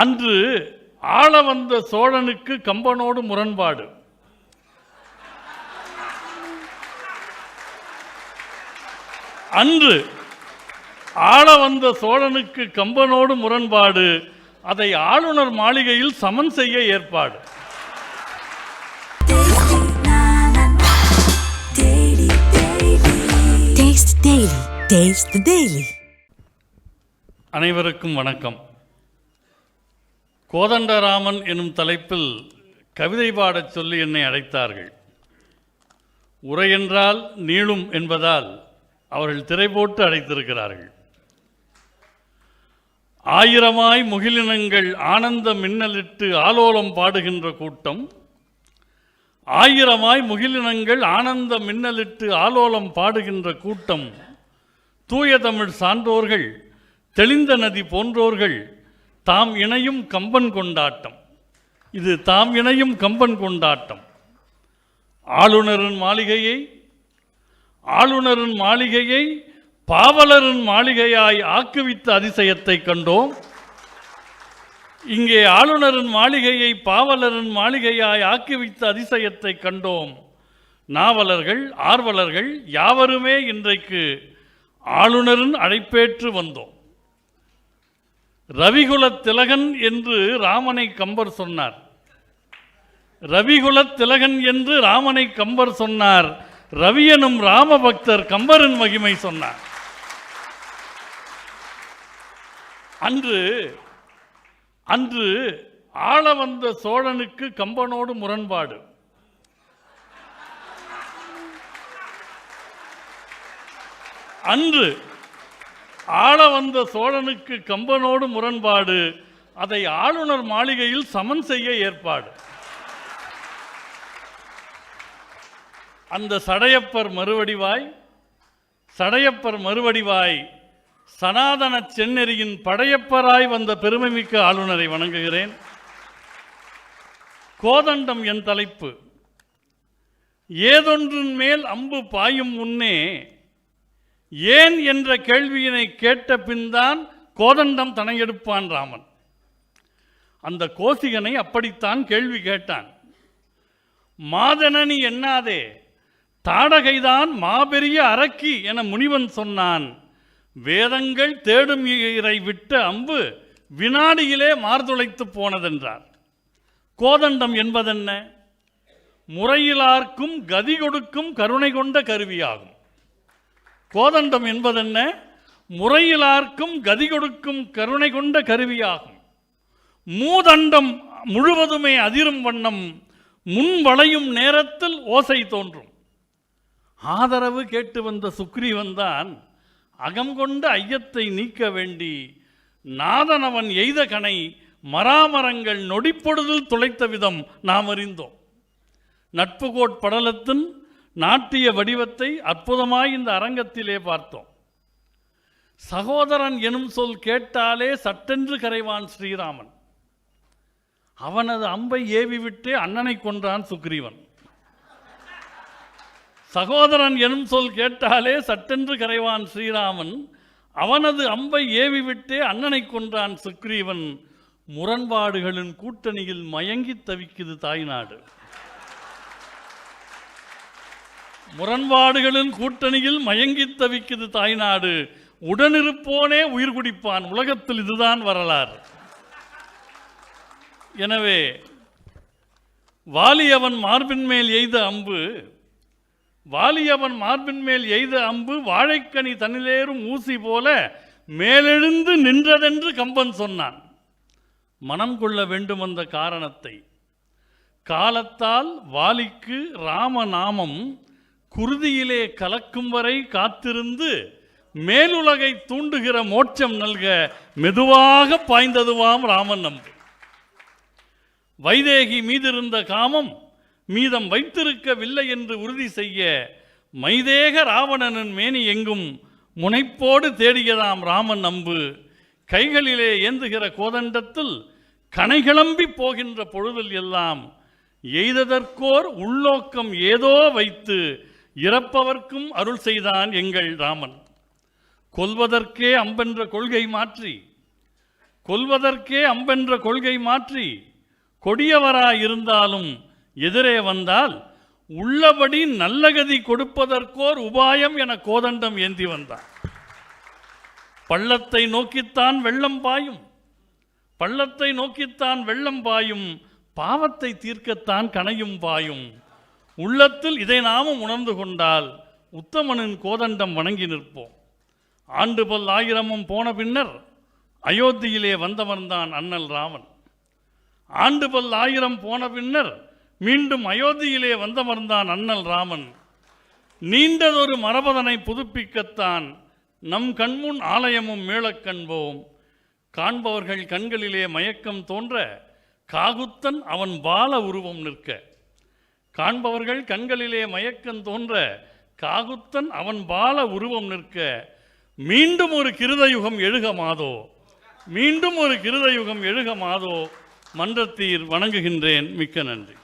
அன்று ஆள வந்த சோழனுக்கு கம்பனோடு முரண்பாடு. அன்று ஆள வந்த சோழனுக்கு கம்பனோடு முரண்பாடு அதை ஆளுநர் மாளிகையில் சமன் செய்ய ஏற்பாடு. அனைவருக்கும் வணக்கம். கோதண்டராமன் எனும் தலைப்பில் கவிதை பாடச் சொல்லி என்னை அழைத்தார்கள். உரையென்றால் நீளும் என்பதால் அவர்கள் திரை போட்டு அழைத்திருக்கிறார்கள். ஆயிரமாய் முகிலினங்கள் ஆனந்த மின்னலிட்டு ஆலோலம் பாடுகின்ற கூட்டம் ஆயிரமாய் முகிலினங்கள் ஆனந்த மின்னலிட்டு ஆலோலம் பாடுகின்ற கூட்டம் தூய தமிழ் சான்றோர்கள் தெளிந்த நதி போன்றோர்கள் தாம் இணையும் கம்பன் கொண்டாட்டம். இது தாம் இணையும் கம்பன் கொண்டாட்டம். ஆளுநரின் மாளிகையை ஆளுநரின் மாளிகையை பாவலரின் மாளிகையாய் ஆக்குவித்த அதிசயத்தை கண்டோம். இங்கே ஆளுநரின் மாளிகையை பாவலரின் மாளிகையாய் ஆக்குவித்த அதிசயத்தை கண்டோம். நாவலர்கள் ஆர்வலர்கள் யாவருமே இன்றைக்கு ஆளுநரின் அழைப்பேற்று வந்தோம். ரவிகுலத் திலகன் என்று ராமனை கம்பர் சொன்னார். ரவிகுலத் திலகன் என்று ராமனை கம்பர் சொன்னார். ரவியனும் ராமபக்தர் கம்பரின் மகிமை சொன்னார். அன்று அன்று ஆள வந்த சோழனுக்கு கம்பனோடு முரண்பாடு. அன்று ஆள வந்த சோழனுக்கு கம்பனோடு முரண்பாடு அதை ஆளுநர் மாளிகையில் சமன் செய்ய ஏற்பாடு. அந்த சடையப்பர் மறுவடிவாய் சடையப்பர் மறுவடிவாய் சனாதன செந்நெறியின் படையப்பராய் வந்த பெருமைமிக்க ஆளுநரை வணங்குகிறேன். கோதண்டம் என் தலைப்பு. ஏதொன்றின் மேல் அம்பு பாயும் முன்னே ஏன் என்ற கேள்வியினை கேட்ட பின்தான் கோதண்டம் தனையெடுப்பான் ராமன். அந்த கோசிகனை அப்படித்தான் கேள்வி கேட்டான். மாதனனி எண்ணாதே தாடகைதான் மாபெரிய அரக்கி என முனிவன் சொன்னான். வேதங்கள் தேடும் இறை விட்ட அம்பு வினாடியிலே மார்துளைத்து போனதென்றார். கோதண்டம் என்பதென்ன? முறையிலார்க்கும் கதி கொடுக்கும் கருணை கொண்ட கருவியாகும். கோதண்டம் என்பதென்ன? முறையிலார்க்கும் கதி கொடுக்கும் கருணை கொண்ட கருவியாகும். மூதண்டம் முழுவதுமே அதிரும் வண்ணம் முன் வளையும் நேரத்தில் ஓசை தோன்றும். ஆதரவு கேட்டு வந்த சுக்ரீவன் தான் அகம் கொண்ட ஐயத்தை நீக்க வேண்டி நாதனவன் எய்த கனை மராமரங்கள் நொடிப்பொழுதில் துளைத்த விதம் நாம் அறிந்தோம். நட்பு கோட்படலத்தின் நாட்டிய வடிவத்தை அற்புதமாய் இந்த அரங்கத்திலே பார்த்தோம். சகோதரன் எனும் சொல் கேட்டாலே சட்டென்று கரைவான் ஸ்ரீராமன். அவனது அம்பை ஏவி விட்டே அண்ணனை கொன்றான் சுக்ரீவன். சகோதரன் எனும் சொல் கேட்டாலே சட்டென்று கரைவான் ஸ்ரீராமன். அவனது அம்பை ஏவி விட்டே அண்ணனை கொன்றான் சுக்ரீவன். முரண்பாடுகளின் கூட்டணியில் மயங்கி தவிக்குது தாய்நாடு. முரண்பாடுகளின் கூட்டணியில் மயங்கி தவிக்குது தாய்நாடு. உடனிருப்போனே உயிர் குடிப்பான். உலகத்தில் இதுதான் வரலாறு. எனவே வாலியவன் மார்பின் மேல் எய்த அம்பு வாலியவன் மார்பின் மேல் எய்த அம்பு வாழைக்கனி தன்னிலேறும் ஊசி போல மேலெழுந்து நின்றதென்று கம்பன் சொன்னான். மனம் கொள்ள வேண்டும் அந்த காரணத்தை. காலத்தால் வாலிக்கு ராமநாமம் குருதியிலே கலக்கும் வரை காத்திருந்து மேலுலகை தூண்டுகிற மோட்சம் நல்க மெதுவாக பாய்ந்ததுவாம் ராமன் நம்பு. வைதேகி மீதிருந்த காமம் மீதம் வைத்திருக்கவில்லை என்று உறுதி செய்ய மைதேக ராவணனின் மேனி எங்கும் முனைப்போடு தேடியதாம் ராமன் அம்பு கைகளிலே ஏந்துகிற கோதண்டத்தில் கனைகிளம்பி போகின்ற பொழுதில் எல்லாம் எய்ததற்கோர் உள்நோக்கம் ஏதோ வைத்து இறப்பவர்க்கும் அருள் செய்தான் எங்கள் ராமன். கொல்வதற்கே அம்பென்ற கொள்கை மாற்றி கொல்வதற்கே அம்பென்ற கொள்கை மாற்றி கொடியவராயிருந்தாலும் எதிரே வந்தால் உள்ளபடி நல்லகதி கொடுப்பதற்கோர் உபாயம் என கோதண்டம் ஏந்தி வந்தார் பள்ளத்தை நோக்கித்தான் வெள்ளம் பாயும் பள்ளத்தை நோக்கித்தான் வெள்ளம் பாயும் பாவத்தை தீர்க்கத்தான் கனையும் பாயும். உள்ளத்தில் இதை நாமும் உணர்ந்து கொண்டால் உத்தமனின் கோதண்டம் வணங்கி நிற்போம். ஆண்டு பல் ஆயிரமும் போன பின்னர் அயோத்தியிலே வந்தவன்தான் அண்ணல் ராமன். ஆண்டு பல் ஆயிரம் போன பின்னர் மீண்டும் அயோத்தியிலே வந்தவன்தான் அண்ணல் ராமன். நீண்டதொரு மரபதனை புதுப்பிக்கத்தான் நம் கண்முன் ஆலயமும் மீளக் கண்போம். காண்பவர்கள் கண்களிலே மயக்கம் தோன்ற காகுத்தன் அவன் பால உருவம் நிற்க. காண்பவர்கள் கண்களிலே மயக்கம் தோன்ற காகுத்தன் அவன் பால உருவம் நிற்க மீண்டும் ஒரு கிருதயுகம் எழுக மாதோ மீண்டும் ஒரு கிருதயுகம் எழுக மாதோ மன்றத்தீர் வணங்குகின்றேன். மிக்க நன்றி.